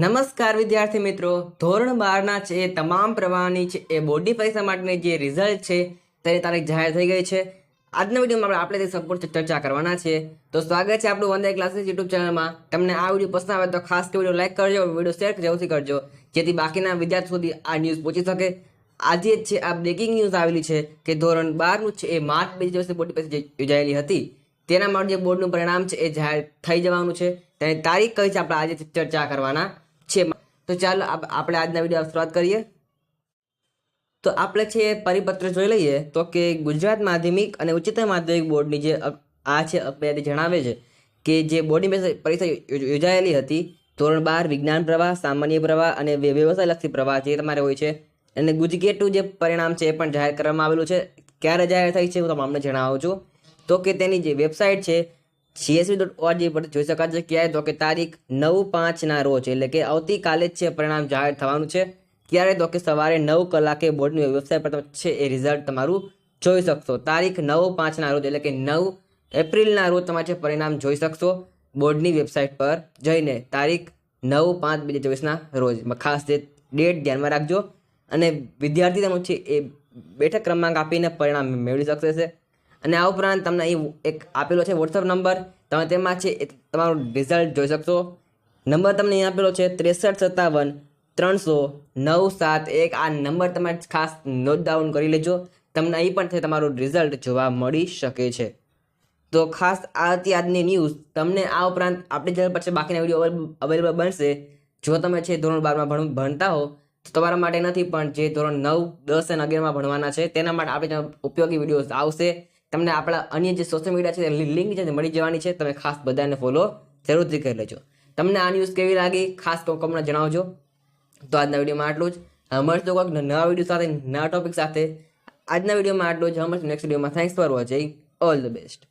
નમસ્કાર વિદ્યાર્થી મિત્રો. ધોરણ બારના છે એ તમામ પ્રવાહની છે, એ બોર્ડની પરીક્ષા માટેની જે રિઝલ્ટ છે, તેની તારીખ જાહેર થઈ ગઈ છે. આજના વિડીયોમાં આપણે તે સંપૂર્ણ ચર્ચા કરવાના છે તો સ્વાગત છે આપણું વંદે ક્લાસીસ યુટ્યુબ ચેનલમાં. તમને આ વીડિયો પસંદ આવે તો ખાસ કે વીડિયો લાઇક કરજો, વીડિયો શેર જરૂરથી કરજો, જેથી બાકીના વિદ્યાર્થીઓ સુધી આ ન્યૂઝ પહોંચી શકે. આજે છે, આ બ્રેકિંગ ન્યૂઝ આવેલી છે કે ધોરણ બારનું છે, એ માર્ચ બે દિવસે બોર્ડની પરીક્ષા યોજાયેલી હતી. તેના માટે જે બોર્ડનું પરિણામ છે, એ જાહેર થઈ જવાનું છે. તેની તારીખ કઈ છે, આપણે આજે ચર્ચા કરવાના. છે. તો ચાલો આપ- આપણે આજના વીડિયો શરૂઆત કરીએ. તો આપણે છે પરિપત્ર જોઈ લઈએ તો કે ગુજરાત માધ્યમિક અને ઉચ્ચતર માધ્યમિક બોર્ડની જે આ છે અપયાદી જણાવે છે કે જે બોર્ડની પરીક્ષા યોજાયેલી હતી, ધોરણ બાર વિજ્ઞાન પ્રવાહ, સામાન્ય પ્રવાહ અને વ્યવસાયલક્ષી પ્રવાહ જે તમારે હોય છે. અને ગુજકેટનું જે પરિણામ છે એ પણ જાહેર કરવામાં આવેલું છે. ક્યારે જાહેર થઈ છે હું તમને જણાવું છું. તો કે તેની જે વેબસાઇટ છે સીએસવી ડોટ ઓઆરજી પર જોઈ શકાશે ક્યારે તો કે તારીખ નવ પાંચના રોજ, એટલે કે આવતીકાલે જ છે પરિણામ જાહેર થવાનું છે. ક્યારે તો કે સવારે નવ કલાકે બોર્ડની વેબસાઇટ પર તમે છે એ રિઝલ્ટ તમારું જોઈ શકશો. તારીખ નવ પાંચના રોજ, એટલે કે નવ એપ્રિલના રોજ તમારે છે પરિણામ જોઈ શકશો બોર્ડની વેબસાઇટ પર જઈને. તારીખ નવ પાંચ બે હજાર ચોવીસના રોજ. ખાસ તે ડેટ ધ્યાનમાં રાખજો. અને વિદ્યાર્થી તેનું છે એ બેઠક ક્રમાંક આપીને પરિણામ મેળવી શકશે. અને આ ઉપરાંત તમને અહીં એક આપેલો છે વોટ્સઅપ નંબર તમે તેમાં છે એ તમારું રિઝલ્ટ જોઈ શકશો. નંબર તમને અહીં આપેલો છે ત્રેસઠ સત્તાવન ત્રણસો નવ સાત એક. આ નંબર તમે ખાસ નોટ ડાઉન કરી લેજો. તમને અહીં પણ તમારું રિઝલ્ટ જોવા મળી શકે છે. તો ખાસ આ આજની ન્યૂઝ તમને આ ઉપરાંત આપણી ચેનલ પર છે બાકીના વીડિયો અવેલેબલ બનશે. જો તમે છે ધોરણ બારમાં ભણ, ભણતા હો, તો તમારા માટે નથી પણ જે ધોરણ નવ, દસ અને અગિયારમાં ભણવાના છે, તેના માટે આપણી ઉપયોગી વિડીયોઝ આવશે. તમને આપણા અન્ય જે સોશિયલ મીડિયા છે એની લિંક છે મળી જવાની છે. તમે ખાસ બધાને ફોલો જરૂરથી કરી લેજો. તમને આ ન્યૂઝ કેવી લાગી? ખાસ કોમેન્ટમાં જણાવજો. તો આજના વિડીયોમાં આટલું જ. મળશું કોઈક નવા વીડિયો સાથે, નવા ટોપિક સાથે. આજના વિડીયોમાં આટલું જ. મળશું નેક્સ્ટ વિડીયોમાં thanks for watching all the best